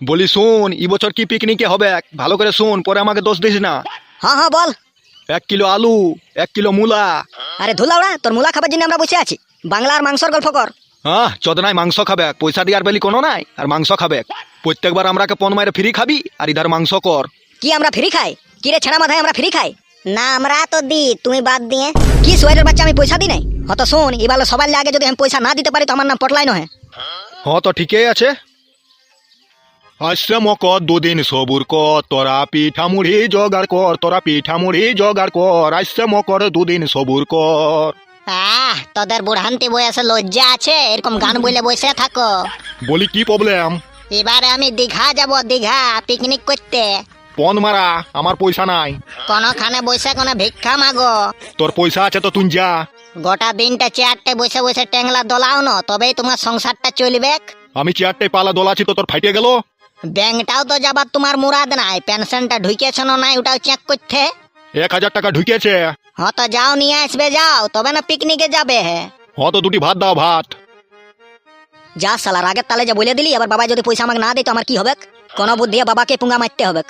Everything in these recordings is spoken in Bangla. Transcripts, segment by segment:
বলি শোন এই বছর কি পিকনিকে হবে? ভালো করে শোন পরে আমাকে দোষ দিস না। হ্যাঁ হ্যাঁ বল। এক কিলো আলু এক কিলো মূলা। আরে ধুলাওড়া তোর মুলা খাবার জন্য আমরা বসে আছি। বাংলার মাংসর গল্প কর। হ্যাঁ চদনায় মাংস খাবে পয়সা দিয়ে আর বেলি কোনো নাই আর মাংস খাবে। প্রত্যেকবার আমরাকে পন মারে ফ্রি খাবি আর ইধার মাংস কর। কি আমরা ফ্রি খাই? কি রে ছেড়া মাথায় আমরা ফ্রি খাই? না আমরা তো দি তুমি বাদ দিয়ে। কি সোয়ারের বাচ্চা আমি পয়সা দিই নাই? হতো শোন এবার সবার আগে যদি আমি পয়সা না দিতে পারি তো আমার নাম পটলাই নহে হ্যাঁ তো ঠিকই আছে। আশ্রম কর দুদিন সবুর কর তোরা পিঠা মুড়ি জোগাড় কর তোরা পিঠা মুড়ি জোগাড় কর আশ্রম কর দুদিন সবুর কর। আহ তোদের বুড়হান্তি বয়সে লজ্জা আছে এরকম গান বলে বসে থাকো। বলি কি প্রবলেম এবারে আমি দীঘা যাব দীঘা পিকনিক করতে। পন মারা আমার পয়সা নাই। কোনখানে বসে কোনো ভিক্ষা মাগো। তোর পয়সা আছে তো তুই যা। গোটা দিনটা চেয়ারটে বসে বসে টেংলা দোলাও না তবেই তোমার সংসারটা চলবে। আমি চেয়ারটে পালা দোলাছি তো তোর ফাইটে গেল? ব্যাংকটাও তো যাবার তোমার মুরাদ নাই পেনশনটা ঢুকেছ না নাই ওটাও চেক করতে। এক হাজার টাকা ঢুকেছে। হ্যাঁ তো যাও নিয়ে আসবে যাও তবে না পিকনিকে যাবে। হে হ্যাঁ তো দুটি ভাত দাও ভাত। যা সালার আগের তালে যা বলে দিলি আবার বাবা যদি পয়সা আমাকে না দিত আমার কি হবে? কোনো বুদ্ধি বাবাকে পুঙ্গা মারতে হবে।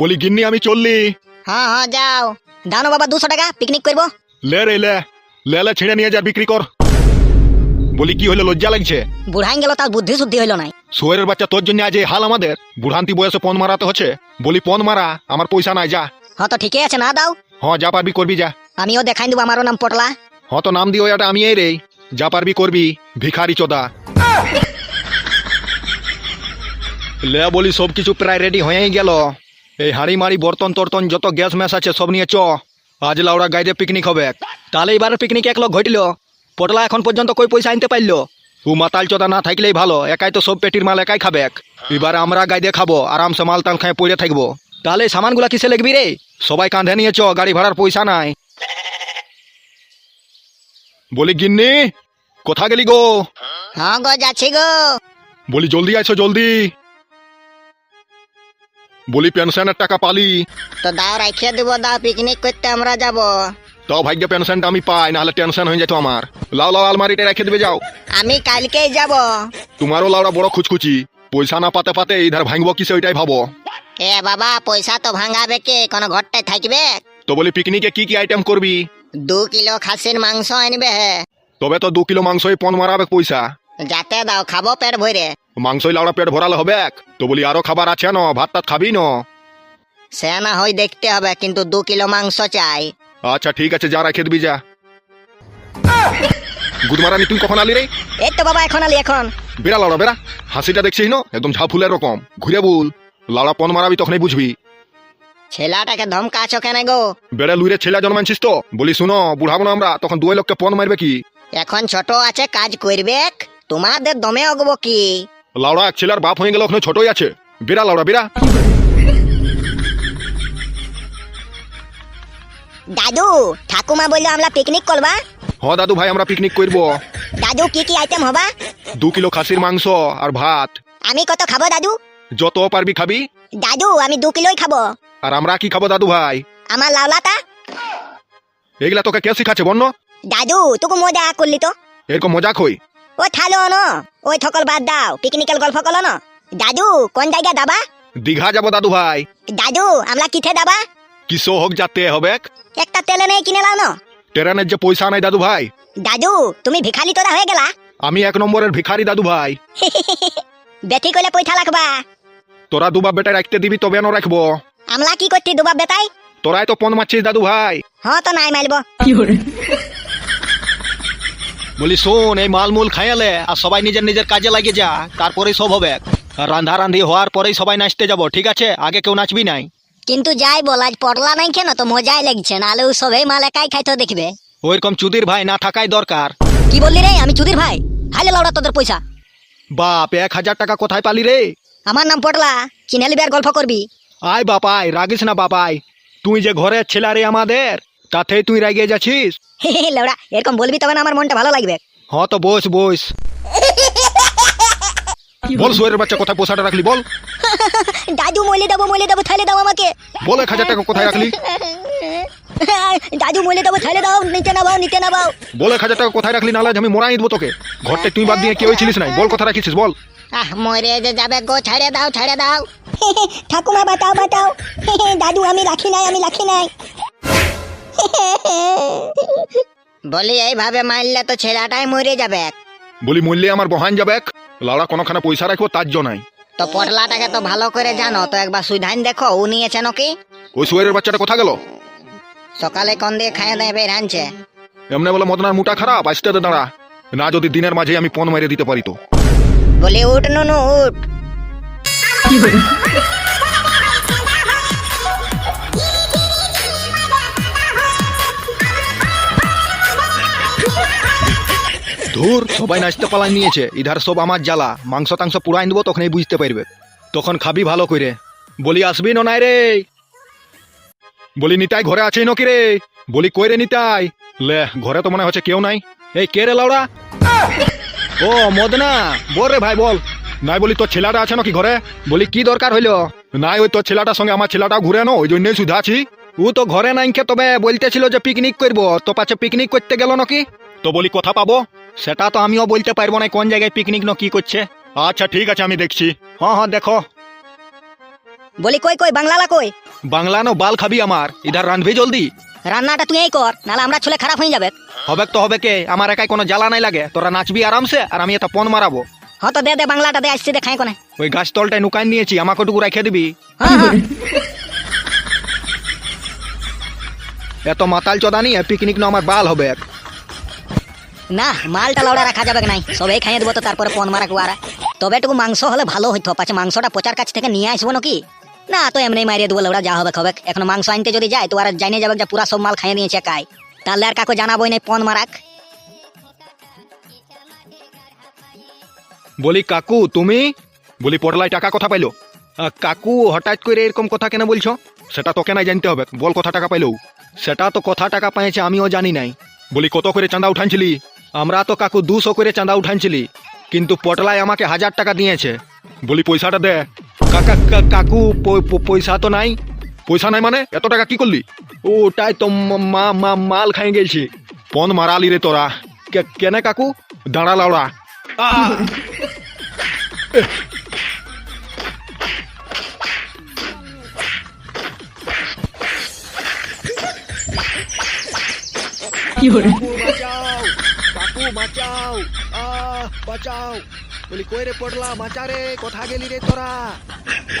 বলি গিন্নি আমি চললি। হ্যাঁ হ্যাঁ যাও। দাও না বাবা দুশো টাকা পিকনিক করব। লে রে লে। লে লে ছিঁড়ে নিয়ে যা বিক্রি কর। বলি কি হলে লজ্জা লাগছে? বুড়াই গেল তার বুদ্ধি শুদ্ধি হইল নাই। সোয়ের বাচ্চা তোর জন্য আজ এই হাল আমাদের। বুড়ান্তি বয়সে পন মারাতে হচ্ছে। বলি পন মারা আমার পয়সা নাই যা। হ্যাঁ তো ঠিকই আছে না দাও। হ্যাঁ যা পারবি করবি যা। আমিও দেখাই দেবো আমারও নাম পটলা। হ্যাঁ তো নাম দিও এটা আমি এই রে। যা পারবি করবি ভিখারি চোদা। লে বলি সব কিছু প্রায় রেডি হয়েই গেল। এই হাঁড়ি মাড়ি বর্তন টর্তন যত গ্যাস ম্যাস আছে সব নিয়ে চ। আজ লাউড়া গাইদে পিকনিক হবে। তাহলে এবার পিকনিক এক লোক ঘটিল। পটলা এখন পর্যন্ত কই পয়সা আনতে পারল? ও মাতাল চোদা না থাকলেই ভালো একাই তো সব পেটির মাল একাই খাবে এবার আমরা গাইদে খাব আরামসে মাল টাল খাই পড়ে থাকব। তাহলে সামানগুলা কিসে লিখবি রে? সবাই কাঁধে নিয়ে চ গাড়ি ভাড়ার পয়সা নাই। বলি গিন্নি কোথা গেলি গো? হ্যাঁ গো যাচ্ছি গো। বলি জলদি আইছো জলদি। বলি পেনশনের টাকা পালি। তো দাও রাখিয়ে দেবো দাও পিকনিক করতে আমরা যাব। তাও ভাগ্য পেনশনটা আমি পাই নাহলে টেনশন হয়ে যেত আমার। লাও লাও আলমারিটা রেখে দেবে যাও। আমি কালকেই যাব। তোমারও লাউড়া বড় খুচখুচি। পয়সা না পাতে পাতে ইধার ভাঙবো কিসে ওইটাই ভাবো। এ বাবা পয়সা তো ভাঙাবে কে? কোনো ঘরটায় থাকবে? তো বলি পিকনিকে কি কি আইটেম করবি? দু কিলো খাসির মাংস আনবে হে। তবে তো দু কিলো মাংসই পন মারাবে পয়সা। যাতে দাও খাব পেট ভরে। মাংসই লাউড়া পেট ভরালে হবে তো বলি আরও খাবার আছে ন ভাত টাত খাবি ন? সে না হয় দেখতে হবে কিন্তু দু কিলো মাংস চাই। আচ্ছা ঠিক আছে যা রেখে দিবি যা। গুদমারানি তুই কখন আলি রে? এই তো বাবা এখন আলি এখন। বেড়া লাউড়া বেড়া। হাসিটা দেখছিস না? একদম ঝাফুলের রকম। ঘুরে বল। লাউড়া পন মারাবি তখনই বুঝবি। ছেলেটাকে ধমকাছো কেন গো? বেড়ে লুইরে ছেলে জন্মানছিস তো? বলি শুনো বুড়াবো না আমরা তখন দুই লোককে পন মারবে কি? এখন ছোট আছে কাজ করবে তোমাদের দমে অগবো কি? লাউড়া এক ছেলের বাপ হয়ে গেল ওখানে ছোটই আছে। বেড়া লাউড়া বেড়া। দাদু ঠাকুমা বলল আমরা পিকনিক করবা? হ দাদু ভাই আমরা পিকনিক করব। দাদু কি কি আইটেম হবা? দু কিলো খাসির মাংস আর ভাত। আমি কত খাব দাদু? যত পারবি খাবি। দাদু আমি দু কিলোই খাব। আর আমরা কি খাব দাদু ভাই? আমার লাউলাটা এগুলা তোকে কে শিখাচ্ছে বন্য? দাদু তোকে মজা করলি তো। এরকম মজাক হই ও থালো ন ওই থকল বাদ দাও পিকনিকের গল্প করল না দাদু কোন জায়গা দাবা? দীঘা যাব দাদু ভাই। দাদু আমরা কিথে দাবা? কিসো হোক যাতে হবে একটা তেলে নেই কিনে লাও না। ট্রেনের যে পয়সা নাই দাদু ভাই। দাদু তুমি ভিখালি তোরা হয়ে গেলা। আমি এক নম্বরের ভিখারি দাদু ভাই। বেটি কইলে পয়সা লাগবা। তোরা দুবার বেটা রাখতে দিবি তবে ন রাখব। আমলা কি করতি দুবাব বেটাই তোরাই তো পন মারছিস দাদু ভাই। হ্যাঁ তো নাই মাইলব। বলি শোন এই মাল মালমূল খাইয়ালে আর সবাই নিজের নিজের কাজে লাগিয়ে যা তারপরেই সব হবে। রান্ধা রান্ধি হওয়ার পরেই সবাই নাচতে যাব ঠিক আছে? আগে কেউ নাচবি নাই। কিন্তু যাই বল আজ পড়লা নাই কেন? তো মজাই লাগছে নাহলে ও সবাই মাল একাই খাইতো দেখবে। ওইরকম চুদির ভাই না থাকাই দরকার। কি বললি রে আমি চুদির ভাই? হাইলে লাউড়া তোদের পয়সা। বাপ এক হাজার টাকা কোথায় পালি রে? আমার নাম পটলা কিনালি বের গল্প করবি। আয় বাপাই রাগিস না বাপাই তুই যে ঘরের ছেলে রে আমাদের তাতেই তুই রাগিয়ে যাচ্ছিস। লাউড়া এরকম বলবি তবে না আমার মনটা ভালো লাগবে। হ তো বস বস। বল সুয়ের বাচ্চা কোথায়? পোষাটা রাখলি বল। দাদু মলে দেবো মলে দেবো থালে দাও আমাকে। বল এক হাজার টাকা কোথায় রাখলি? দাদু মলে দেবো ছেড়ে দাও নিচে নামাও নিচে নামাও। বল এক হাজার টাকা কোথায় রাখলি? নাহলে আজ আমি মোড়াই দেবো তোকে। ঘরটা তুই বাদ দিয়ে কেউ ছিলিস নাই। বল কথা রাখিস বল। আহ মরে যে যাবে গো ছেড়ে দাও ছেড়ে দাও। ঠাকুমা বাঁচাও বাঁচাও। দাদু আমি রাখি নাই আমি রাখি নাই। বলি এইভাবে মারলে তো ছেলেটাই মরে যাবে। বলি মূল্যে আমার বহান যাবে লাউড়া কোনোখানে পয়সা রাখব তার জন্যই তো পটলাটাকে তো ভালো করে জানো তো একবার সুইধান দেখো ও নিয়েছে নাকি? ওই সুয়ের বাচ্চাটা কোথা গেল? সকালে কোন দিয়ে খাইয়ে দেয় বের আনছে। এমনি বলে মদনার মুটা খারাপ আসতে দাঁড়া। না যদি দিনের মাঝে আমি পণ মেরে দিতে পারি তো। বলে উঠ নুনু উঠ। ধুর, সবাই নাচতে পালাই নিয়েছে, ইধার সব আমার জ্বালা, মাংস টাংস পুরাই দেবো তখনই বুঝতে পারবে। তখন খাবি ভালো করে। বলি, আসবি নাই রে? বলি, নিতাই ঘরে আছে নাকি রে? বলি, কই রে নিতাই? লে, ঘরে তো মনে হচ্ছে কেউ নাই। এই, কে রে লাউড়া ও, মদনা। বল রে ভাই, বল। নাই বলি, তোর ছেলেটা আছে নাকি ঘরে? বলি, কি দরকার হইল? নাই, ওই তোর ছেলেটার সঙ্গে আমার ছেলেটা ঘুরে নো ওই জন্যই শুধু আছি। ও তো ঘরে নাইকে তবে বলতেছিল যে পিকনিক করব, তো পাছে পিকনিক করতে গেল নাকি? তো বলি, কথা পাবো? সেটা তো আমিও বলতে পারব না কোন জায়গায় পিকনিক না কি করছে। আচ্ছা ঠিক আছে আমি দেখছি। হ্যাঁ হ্যাঁ দেখো। বলি কই কই বাংলালা কই? বাংলা নো বাল খাবি আমার ইধার রাঁধবি জলদি। রান্নাটা তুই এই কর নাহলে আমরা ছেলে খারাপ হয়ে যাবে। হবে তো হবে কে আমার একাই কোনো জ্বালা নাই লাগে তোরা নাচবি আরামসে আর আমি এটা পন মারাবো। হ্যাঁ তো দে দে বাংলাটা দে আসছি দে খাই কোনে। ওই গাছ তলটায় নুকাই নিয়েছি আমাকে টুকু রেখে দিবি। হ্যাঁ হ্যাঁ। এত মাতাল চদানি পিকনিক না আমার বাল হবে না, মালটা লাউড়া রাখা যাবে নাই। সবাই খাইয়ে দেবো তো তারপরে পন মারা কুয়ারা। তবে একটু মাংস হলে ভালো হইতো, পাছে মাংসটা পচার কাছ থেকে নিয়ে আসব নাকি? না, তো এমনি মারিয়ে দেবো লাউড়া যা হবে হবে এখন মাংস আনতে যদি যায়, তো আর জানে যাবে যে পুরা সব মাল খাইয়ে নিয়েছে কাই তাহলে আর কাকু জানাবোই নাই পন মারাক। বলি, কাকু, তুমি? বলি পটলাই টাকা কথা পাইলো? কাকু, হঠাৎ করে এরকম কথা কেন বলছো? সেটা তোকে নাই জানতে হবে, বল কথা টাকা পাইলো। সেটা তো কথা টাকা পাইছে, আমিও জানি নাই। বলি, কত করে চাঁদা উঠানছিলি? আমরা তো কাকু দুশো করে চাঁদা উঠানছিলি, কিন্তু পটলায় আমাকে হাজার টাকা দিয়েছে। বলি, পয়সাটা দে। কাকা কাকু পয়সা তো নাই। পয়সা নাই মানে? এত টাকা কি করলি? ওটাই তো ম- মা মাল খাই গেছি। পন মারালি রে তোরা। কে- কেনে কাকু? দাঁড়া লাউড়া। আহ! কাকু বাঁচাও। বাঁচাও। বলি কই রে পড়লা বাঁচা রে কোথা গেলি রে তোরা।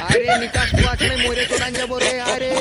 আরে নিকাশ তো ছেড়ে মরে তোরা যাব রে আরে